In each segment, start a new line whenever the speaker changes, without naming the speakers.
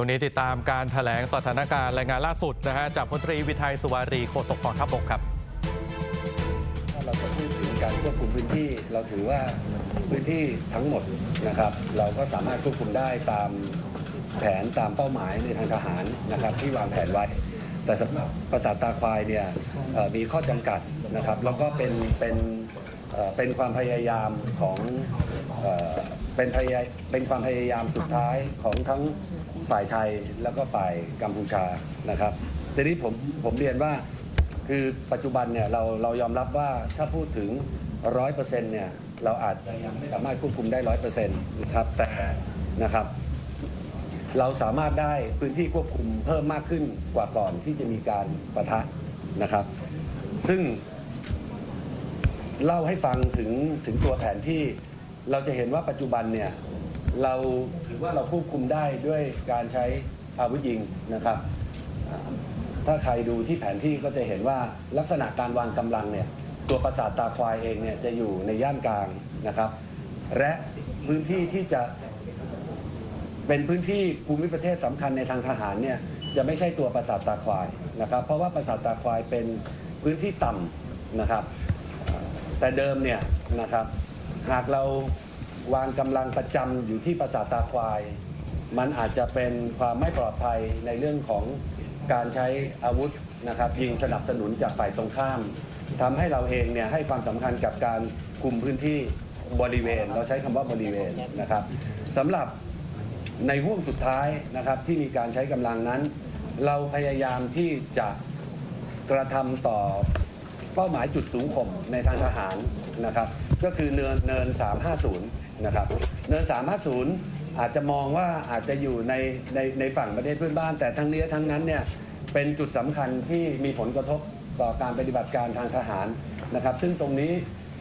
ตรงนี้ติดตามการถแถลงสถานการณ์รายงานล่าสุดนะฮะจากพลตรีวิทัยสุวารีโฆษกกองทัพบกครับ
ถ้าเราจะพูดถึงการควบคุมพื้นที่เราถือว่าพื้นที่ทั้งหมดนะครับ เราก็สามารถควบคุมได้ตามแผนตามเป้าหมายในทางทหารนะครับ ที่วางแผนไว้ แต่สำหรับปราสาตาควายเนี่ยมีข้อจำกัดนะครับ แล้วก็เป็นเป็นเป็นความพยายามของเอ่อเป็นพยายเป็นความพยายามสุดท้ายของทั้ง ฝ่ายไทยแล้วก็ฝ่ายกัมพูชานะครับทีนี้ผมผมเรียนว่าคือปัจจุบันเนี่ยเราเรายอมรับว่าถ้าพูดถึงร้อยเปอร์เซ็นต์เนี่ยเราอาจจะยังไม่สามารถควบคุมได้ร้อยเปอร์เซ็นต์นะครับแต่นะครับ เราสามารถได้พื้นที่ควบคุมเพิ่มมากขึ้นกว่าก่อนที่จะมีการประทะนะครับ ซึ่ง เล่าให้ฟังถึงถึงตัวแผนที่เราจะเห็นว่าปัจจุบันเนี่ย เราถือว่าเราควบคุมได้ด้วยการใช้อาวุธยิงนะครับ ถ้าใครดูที่แผนที่ก็จะเห็นว่าลักษณะการวางกำลังเนี่ยตัวปราสาทตาควายเองเนี่ยจะอยู่ในย่านกลางนะครับ และพื้นที่ที่จะเป็นพื้นที่ภูมิประเทศสำคัญในทางทหารเนี่ยจะไม่ใช่ตัวปราสาทตาควายนะครับ เพราะว่าปราสาทตาควายเป็นพื้นที่ต่ำนะครับ แต่เดิมเนี่ยนะครับหากเรา วางกำลังประจำอยู่ที่ปราสาทตาควาย มันอาจจะเป็นความไม่ปลอดภัยในเรื่องของการใช้อาวุธนะครับยิงสนับสนุนจากฝ่ายตรงข้ามทำให้เราเองเนี่ยให้ความสำคัญกับการคุมพื้นที่บริเวณ เราใช้คำว่าบริเวณนะครับสำหรับในห่วงสุดท้ายนะครับที่มีการใช้กำลังนั้น เราพยายามที่จะกระทำต่อเป้าหมายจุดสูงข่มในทางทหารนะครับ ก็คือเนินเนิน 350 นะครับเนิน 350 อาจจะมองว่าอาจจะอยู่ในในในฝั่งประเทศเพื่อนบ้าน แต่ทั้งนี้ทั้งนั้นเนี่ยเป็นจุดสำคัญที่มีผลกระทบต่อการปฏิบัติการทางทหารนะครับ ซึ่งตรงนี้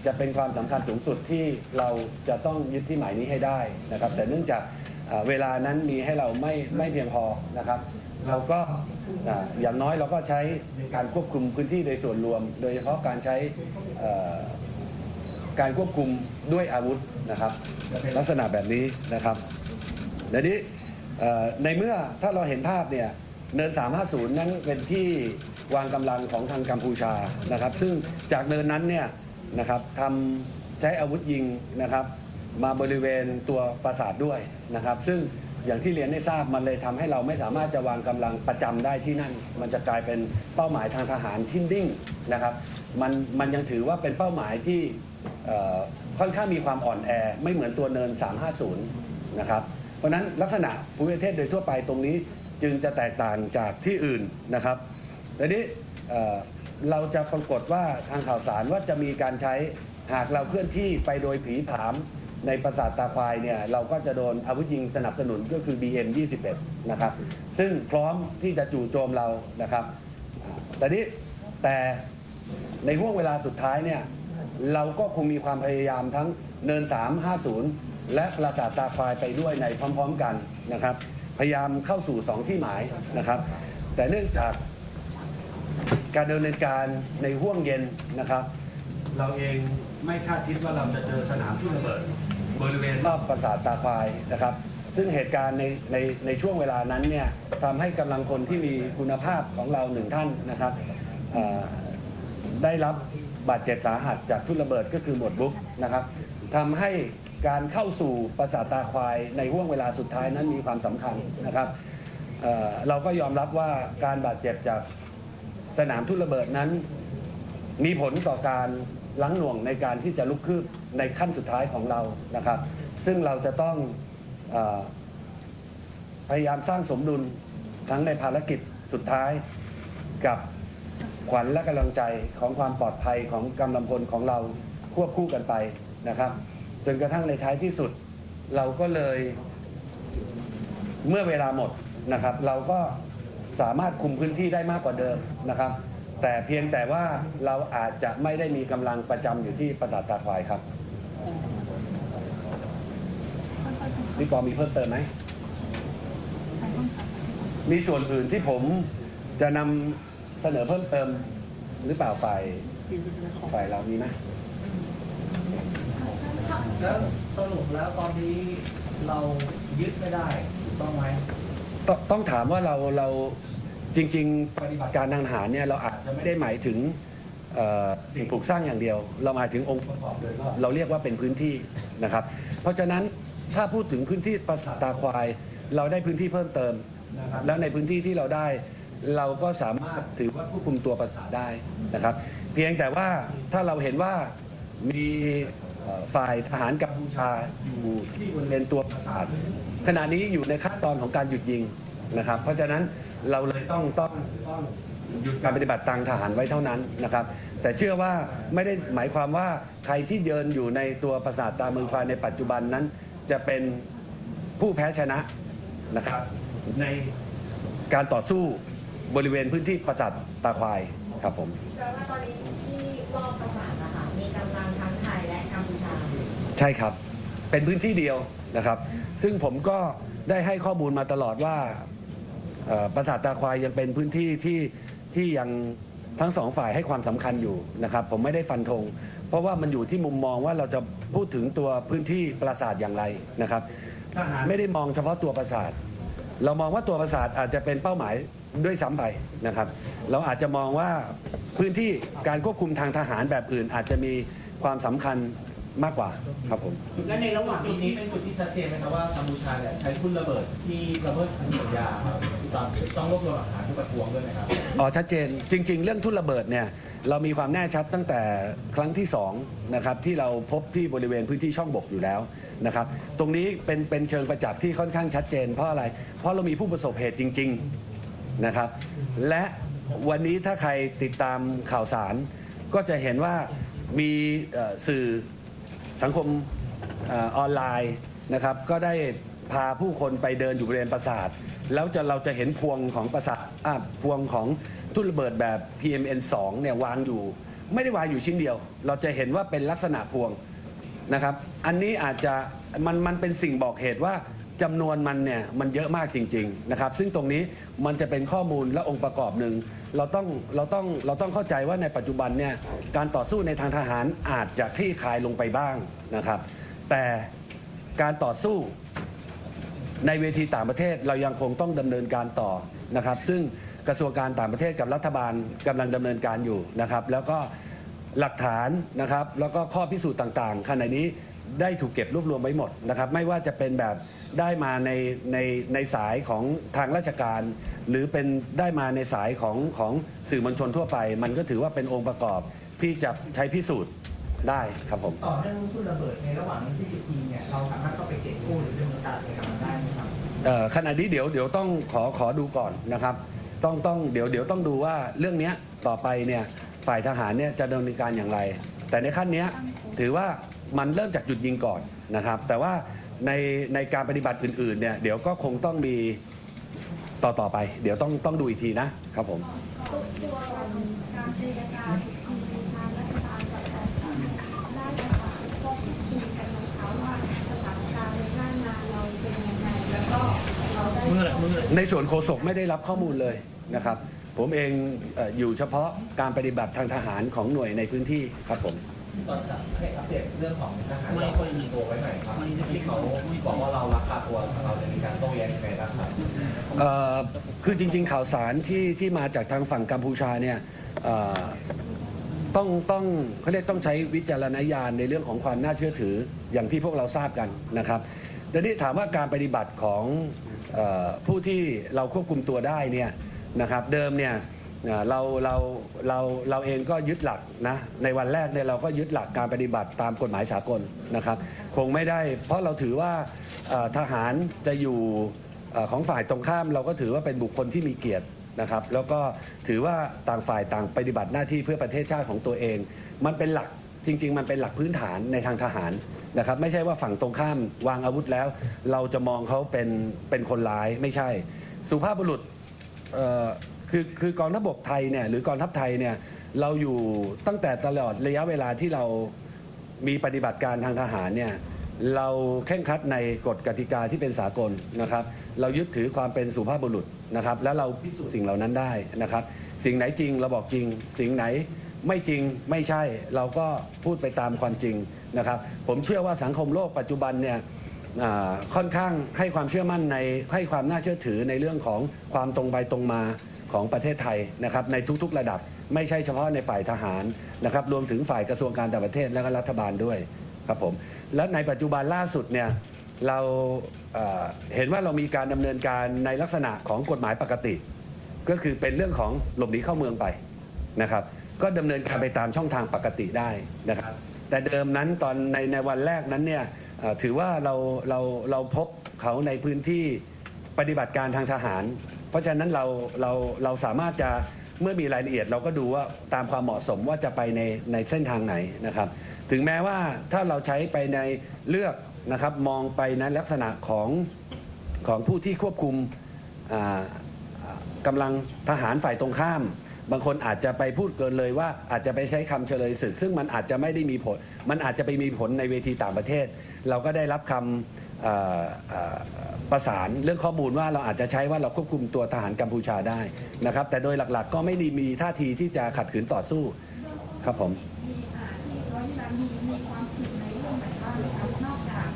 จะเป็นความสำคัญสูงสุดที่เราจะต้องยึดที่หมายนี้ให้ได้นะครับ แต่เนื่องจากเวลานั้นมีให้เราไม่ไม่เพียงพอนะครับ เราก็อย่างน้อยเราก็ใช้การควบคุมพื้นที่โดยส่วนรวม โดยเฉพาะการใช้การควบคุมด้วยอาวุธ นะครับ ลักษณะแบบนี้นะครับเดี๋ยวนี้ในเมื่อถ้าเราเห็นภาพเนี่ยเนิน 350 นั้นเป็นที่วางกำลังของทางกัมพูชานะครับ ซึ่งจากเนินนั้นเนี่ยนะครับทำใช้อาวุธยิงนะครับ มาบริเวณตัวปราสาทด้วยนะครับ ซึ่งอย่างที่เรียนได้ทราบมันเลยทำให้เราไม่สามารถจะวางกำลังประจำได้ที่นั่น มันจะกลายเป็นเป้าหมายทางทหารที่นิ่งนะครับ มันมันยังถือว่าเป็นเป้าหมายที่ ค่อนข้างมีความอ่อนแอ ไม่เหมือนตัวเนิน 350 นะครับ เพราะฉะนั้นลักษณะภูมิประเทศโดยทั่วไปตรงนี้จึงจะแตกต่างจากที่อื่นนะครับทีนี้เราจะปรากฏว่าทางข่าวสารว่าจะมีการใช้หากเราเคลื่อนที่ไปโดยผีผามในปราสาทตาควายเนี่ยเราก็จะโดนอาวุธยิงสนับสนุนก็คือ BM 21นะครับ ซึ่งพร้อมที่จะจู่โจมเรานะครับแต่นี้แต่ในห่วงเวลาสุดท้ายเนี่ย เราก็คงมีความพยายามทั้งเนิน 350 และปราสาทตาควายไปด้วยในพร้อม ๆกันนะครับ พยายามเข้าสู่ 2 ที่หมายนะครับ แต่เนื่องจากการดำเนินการในห่วงเย็นนะครับ
เราเองไม่คาดคิดว่าเราจะเจอสนามที่ระเบิดบริเวณ
รอบปราสาทตาควายนะครับ ซึ่งเหตุการณ์ในในในช่วงเวลานั้นเนี่ยทำให้กำลังพลที่มีคุณภาพของเราหนึ่งท่านนะครับอ่าได้รับ บาดเจ็บสาหัสจากทุ่นระเบิดก็คือหมวดบุ๊กนะครับทำให้การเข้าสู่ปราสาทตาควายในห่วงเวลาสุดท้ายนั้นมีความสำคัญนะครับเเราก็ยอมรับว่าการบาดเจ็บจากสนามทุ่นระเบิดนั้น มีผลต่อการลังหน่วงในการที่จะลุกคืบในขั้นสุดท้ายของเรานะครับ ซึ่งเราจะต้องอพยายามสร้างสมดุลทั้งในภารกิจสุดท้ายกับ ขวัญและกำลังใจของความปลอดภัยของกำลังพลของเราควบคู่กันไปนะครับ จนกระทั่งในท้ายที่สุด เราก็เลยเมื่อเวลาหมดนะครับ เราก็สามารถคุมพื้นที่ได้มากกว่าเดิมนะครับ แต่เพียงแต่ว่าเราอาจจะไม่ได้มีกำลังประจำอยู่ที่ปราสาทตาควายครับพี่ปอมีเพิ่มเติมไหมมีส่วนอื่นที่ผมจะนำ เสนอเพิ่มเติมหรือเปล่าฝ่ายฝ่ายเรามีไหม
แล้วสรุปแล้วตอนนี้เรายึดไม่ได้ถูกต้องไหม
ตต้องถามว่าเราเราจริงๆปฏิบัติการทางทหารเนี่ยเราอาจจะไม่ได้หมายถึงเอ่อสิ่งปลูกสร้างอย่างเดียว เราหมายถึงองค์ประกอบโดยรอบเราเรียกว่าเป็นพื้นที่นะครับ เพราะฉะนั้นถ้าพูดถึงพื้นที่ปราสาทตาควาย เราได้พื้นที่เพิ่มเติมนะครับแล้วในพื้นที่ที่เราได้ เราก็สามารถถือว่าควบคุมตัวปราสาทได้นะครับ เพียงแต่ว่าถ้าเราเห็นว่ามีฝ่ายทหารกัมพูชาอยู่ที่บริเวณตัวปราสาทขณะนี้อยู่ในขั้นตอนของการหยุดยิงนะครับ เพราะฉะนั้นเราเลยต้องต้องต้องหยุดการปฏิบัติทางทหารไว้เท่านั้นนะครับ แต่เชื่อว่าไม่ได้หมายความว่าใครที่เยินอยู่ในตัวปราสาทตาเมืองควายในปัจจุบันนั้น จะเป็นผู้แพ้ชนะนะครับในการต่อสู้ บริเวณพื้นที่ปราสาทตาควายครับผม
แปลว่าตอนนี้ที่รอบประสาทนะคะมีกำลังทั้งไทยและกัมพูชา
ใช่ครับ เป็นพื้นที่เดียวนะครับ ซึ่งผมก็ได้ให้ข้อมูลมาตลอดว่าเอ่อปราสาทตาควายยังเป็นพื้นที่ที่ที่ยังทั้งสองฝ่ายให้ความสำคัญอยู่นะครับ ผมไม่ได้ฟันธงเพราะว่ามันอยู่ที่มุมมองว่าเราจะพูดถึงตัวพื้นที่ปราสาทอย่างไรนะครับ
ทหาร
ไม่ได้มองเฉพาะตัวปราสาท เรามองว่าตัวปราสาทอาจจะเป็นเป้าหมาย ด้วยซ้ำไปนะครับ เราอาจจะมองว่าพื้นที่การควบคุมทางทหารแบบอื่น อาจจะมีความสำคัญมากกว่าครับผม
และในระหว่างนี้เป็นจุดที่ชัดเจนไหมครับว่ากัมพูชาเนี่ยใช้ทุ่นระเบิดที่ระเบิดพันสัญญาครับต้องต้องรวบรวมหลักฐานที่ประท้วงด้วยนะครับ
อ๋อชัดเจนจริง ๆ เรื่องทุ่นระเบิดเนี่ยเรามีความแน่ชัดตั้งแต่ครั้งที่2นะครับที่เราพบที่บริเวณพื้นที่ช่องบกอยู่แล้วนะครับตรงนี้เป็นเป็นเชิงประจักษ์ที่ค่อนข้างชัดเจน เพราะอะไร เพราะเรามีผู้ประสบเหตุจริง ๆ นะครับ และวันนี้ถ้าใครติดตามข่าวสาร ก็จะเห็นว่ามีสื่อสังคมออนไลน์นะครับ ก็ได้พาผู้คนไปเดินอยู่บริเวณปราสาท แล้วจะเราจะเห็นพวงของปราสาทพวงของทุ่นระเบิดแบบ PMN2 เนี่ยวางอยู่ ไม่ได้วางอยู่ชิ้นเดียว เราจะเห็นว่าเป็นลักษณะพวงนะครับ อันนี้อาจจะมันมันเป็นสิ่งบอกเหตุว่า จำนวนมันเนี่ยมันเยอะมากจริงๆนะครับซึ่งตรงนี้มันจะเป็นข้อมูลและองค์ประกอบหนึ่งเราต้องเราต้องเราต้องเข้าใจว่าในปัจจุบันเนี่ยการต่อสู้ในทางทหารอาจจะคลี่คลายลงไปบ้างนะครับ แต่การต่อสู้ในเวทีต่างประเทศเรายังคงต้องดำเนินการต่อนะครับ ซึ่งกระทรวงการต่างประเทศกับรัฐบาลกำลังดำเนินการอยู่นะครับ แล้วก็หลักฐานนะครับ แล้วก็ข้อพิสูจน์ต่างๆขณะนี้ ได้ถูกเก็บรวบรวมไว้หมดนะครับ ไม่ว่าจะเป็นแบบได้มาในในในสายของทางราชการ หรือเป็นได้มาในสายของของสื่อมวลชนทั่วไป มันก็ถือว่าเป็นองค์ประกอบที่จะใช้พิสูจน์ได้ครับผม
ต่อเรื่องทุ่นระเบิดในระหว่างที่หยุดยิงเนี่ยเราสามารถเข้าไปเก็บกู้หรือเรื่องต่างๆในการได้ไหมครับ
เอ่อขณะนี้เดี๋ยวเดี๋ยวต้องขอขอดูก่อนนะครับ ต้องต้องเดี๋ยวเดี๋ยวต้องดูว่าเรื่องเนี้ยต่อไปเนี่ยฝ่ายทหารเนี่ยจะดำเนินการอย่างไร แต่ในขั้นเนี้ยถือว่า มันเริ่มจากหยุดยิงก่อนนะครับ แต่ว่าในในการปฏิบัติอื่นๆเนี่ยเดี๋ยวก็คงต้องมีต่อต่อไป เดี๋ยวต้องต้องดูอีกทีนะครับผม
ใน
ส่วนโฆษกไม่ได้รับข้อมูลเลยนะครับ ผมเองอยู่เฉพาะการปฏิบัติทางทหารของหน่วยในพื้นที่ครับผม
ตอนให้อัปเดตเรื่องของทหารเราคนมีตัวไว้หน่อยครับที่เขาบอกว่าเราราคาตัวเราจะมีการโต้แย้งยังไงบ้างครับ
เอ่อคือจริง ๆ ข่าวสารที่ที่มาจากทางฝั่งกัมพูชาเนี่ยเอ่อต้องต้องเขาเรียกต้องใช้วิจารณญาณในเรื่องของความน่าเชื่อถืออย่างที่พวกเราทราบกันนะครับแต่นี่ถามว่าการปฏิบัติของเออผู้ที่เราควบคุมตัวได้เนี่ยนะครับเดิมเนี่ย เราเราเราเราเองก็ยึดหลักนะในวันแรกเนี่ยเราก็ยึดหลักการปฏิบัติตามกฎหมายสากลนะครับ คงไม่ได้ เพราะเราถือว่าทหารจะอยู่ของฝ่ายตรงข้าม เราก็ถือว่าเป็นบุคคลที่มีเกียรตินะครับ แล้วก็ถือว่าต่างฝ่ายต่างปฏิบัติหน้าที่เพื่อประเทศชาติของตัวเอง มันเป็นหลักจริง ๆ มันเป็นหลักพื้นฐานในทางทหารนะครับไม่ใช่ว่าฝั่งตรงข้ามวางอาวุธแล้ว เราจะมองเขาเป็นเป็นคนร้ายไม่ใช่ สุภาพบุรุษ คือคือกองทัพบกไทยเนี่ยหรือกองทัพไทยเนี่ยเราอยู่ตั้งแต่ตลอดระยะเวลาที่เรามีปฏิบัติการทางทหารเนี่ยเราเคร่งครัดในกฎกติกาที่เป็นสากลนะครับ เรายึดถือความเป็นสุภาพบุรุษนะครับ แล้วเราพิสูจน์สิ่งเหล่านั้นได้นะครับ สิ่งไหนจริงเราบอกจริง สิ่งไหนไม่จริงไม่ใช่เราก็พูดไปตามความจริงนะครับ ผมเชื่อว่าสังคมโลกปัจจุบันเนี่ยค่อนข้างให้ความเชื่อมั่นในให้ความน่าเชื่อถือในเรื่องของความตรงไปตรงมา ของประเทศไทยนะครับในทุกๆระดับ ไม่ใช่เฉพาะในฝ่ายทหารนะครับรวมถึงฝ่ายกระทรวงการต่างประเทศและก็รัฐบาลด้วยครับผมและในปัจจุบันล่าสุดเนี่ยเราเเห็นว่าเรามีการดำเนินการในลักษณะของกฎหมายปกติ ก็คือเป็นเรื่องของหลบหนีเข้าเมืองไปนะครับ ก็ดำเนินการไปตามช่องทางปกติได้นะครับ แต่เดิมนั้นตอนในในวันแรกนั้นเนี่ยถือว่าเราเราเราพบเขาในพื้นที่ปฏิบัติการทางทหาร เพราะฉะนั้นเราเราเราสามารถจะเมื่อมีรายละเอียดเราก็ดูว่าตามความเหมาะสมว่าจะไปในในเส้นทางไหนนะครับ ถึงแม้ว่าถ้าเราใช้ไปในเลือกนะครับมองไปในลักษณะของของผู้ที่ควบคุมอ่ากำลังทหารฝ่ายตรงข้าม บางคนอาจจะไปพูดเกินเลยว่าอาจจะไปใช้คำเฉลยศึก ซึ่งมันอาจจะไม่ได้มีผล มันอาจจะไปมีผลในเวทีต่างประเทศ เราก็ได้รับคำเอ่อเอ่อ ประสานเรื่องข้อมูลว่าเราอาจจะใช้ว่าเราควบคุมตัวทหารกัมพูชาได้นะครับ แต่โดยหลักๆ ก็ไม่ได้มีท่าทีที่จะขัดขืนต่อสู้ครับผม
มีที่ร้อยที่มีมีความผิดในเรื่องไหนบ้างไหมคะนอกจาก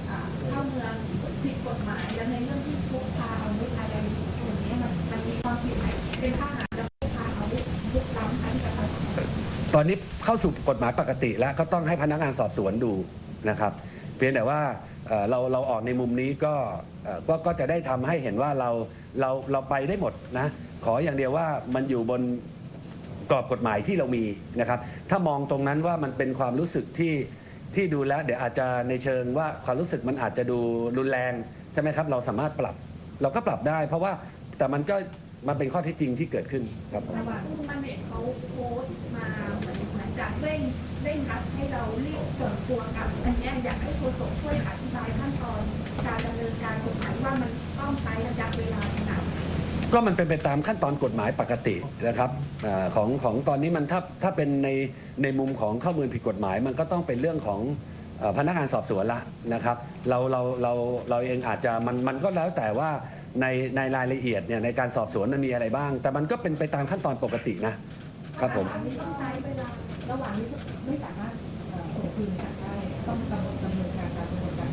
ข้าเมืองผิดกฎหมายแล้วในเรื่องที่พกพาอาวุธอะไรอย่างนี้มันมีความผิดไหมเป็นทหารล้วพกพาอาวุธลุกล้ำชั้นกษัตริย์
ตอนนี้เข้าสู่กฎหมายปกติแล้วก็ต้องให้พนักงานสอบสวนดูนะครับ เพียงแต่ว่า เอ่อเราเราออกในมุมนี้ก็เอ่อก็ก็จะได้ทำให้เห็นว่าเราเราเราไปได้หมดนะขออย่างเดียวว่ามันอยู่บน กรอบกฎหมายที่เรามีนะครับ ถ้ามองตรงนั้นว่ามันเป็นความรู้สึกที่ที่ดูแล้ว เดี๋ยวอาจจะในเชิงว่าความรู้สึกมันอาจจะดูรุนแรงใช่ไหมครับ เราสามารถปรับ เราก็ปรับได้ เพราะว่าแต่มันก็มันเป็นข้อเท็จจริงที่เกิดขึ้นครับผม
ระหว่างที่มันเน็ตเขาโพสต์มาเหมือนเหมือนจะเร่ง เร่งรัดให้เรารีบส่งตัวกลับอันนี้อยากให้โฆษกช่วยอธิบายขั้นตอนการดำเนินการกฎหมายว่ามันต้องใช้ระยะเวลาขนาดไหน
ก็มันเป็นไปตามขั้นตอนกฎหมายปกตินะครับอของของตอนนี้มันถ้าถ้าเป็นในในมุมของข้อมูลผิดกฎหมาย มันก็ต้องเป็นเรื่องของอพนักงานสอบสวนละนะครับ เราเราเราเราเองอาจจะมันมันก็แล้วแต่ว่าในในรายละเอียดเนี่ยในการสอบสวนมันมีอะไรบ้าง แต่มันก็เป็นไปตามขั้นตอนปกตินะครับผม
อันนี้ต้องใช้เวลาระหว่างนี้ ไม่สามารถเอ่อส่งคืนกลับได้ต้องกำหนดดำเนินการตามกระบวนการ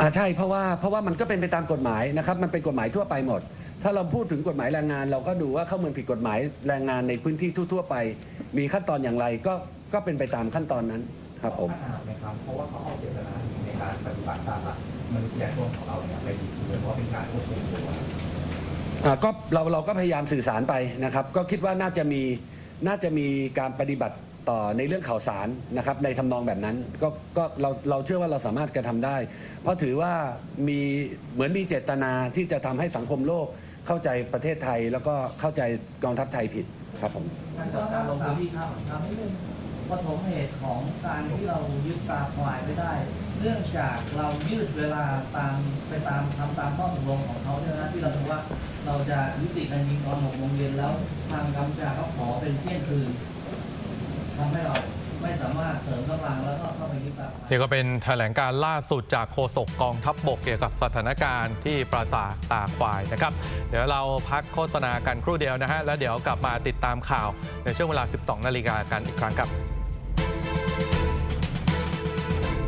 อ่าใช่เพราะว่าเพราะว่ามันก็เป็นไปตามกฎหมายนะครับ มันเป็นกฎหมายทั่วไปหมด ถ้าเราพูดถึงกฎหมายแรงงาน เราก็ดูว่าเข้าเมืองผิดกฎหมายแรงงานในพื้นที่ทั่ว ๆ ไป มีขั้นตอนอย่างไรก็ก็เป็นไปตามขั้นตอนนั้นครับผม
ขนาดไหมครับเพราะว่าเขาเอาเจตนาในการปฏิบัติตามหลักมนุษยชนของเราเนี่ยไปบิดเบือนเพราะเป็นการควบคุมตัว
อ่าก็เราเราก็พยายามสื่อสารไปนะครับ ก็คิดว่าน่าจะมีน่าจะมีการปฏิบัติ ต่อในเรื่องข่าวสารนะครับในทำนองแบบนั้นก็ก็เราเราเชื่อว่าเราสามารถกระทำได้ เพราะถือว่ามีเหมือนมีเจตนาที่จะทำให้สังคมโลกเข้าใจประเทศไทย แล้วก็เข้าใจกองทัพไทยผิดครับผม
การลงพื้นที่ครับทำให้เรื่องปฐมเหตุของการที่เรายึดตาควายไม่ได้ เนื่องจากเรายืดเวลาตามไปตามทำตามข้อตกลงของเขาเนี่ยนะที่เราบอกว่าเราจะยุติการยิงตอนหกโมงเย็นแล้วทางกัมพูชาเขาขอเป็นเที่ยงคืน ทำให้เราไม่สามารถเสริมกำลังแล้วก็เข้าไปยึดตาควาย
นี่ก็เป็นแถลงการล่าสุดจากโฆษกกองทัพบบกเกี่ยวกับสถานการณ์ที่ปราสาทตาควายนะครับ เดี๋ยวเราพักโฆษณากันครู่เดียวนะฮะแล้วเดี๋ยวกลับมาติดตามข่าวในช่วงเวลา 12 นาฬิกากันอีกครั้งครับ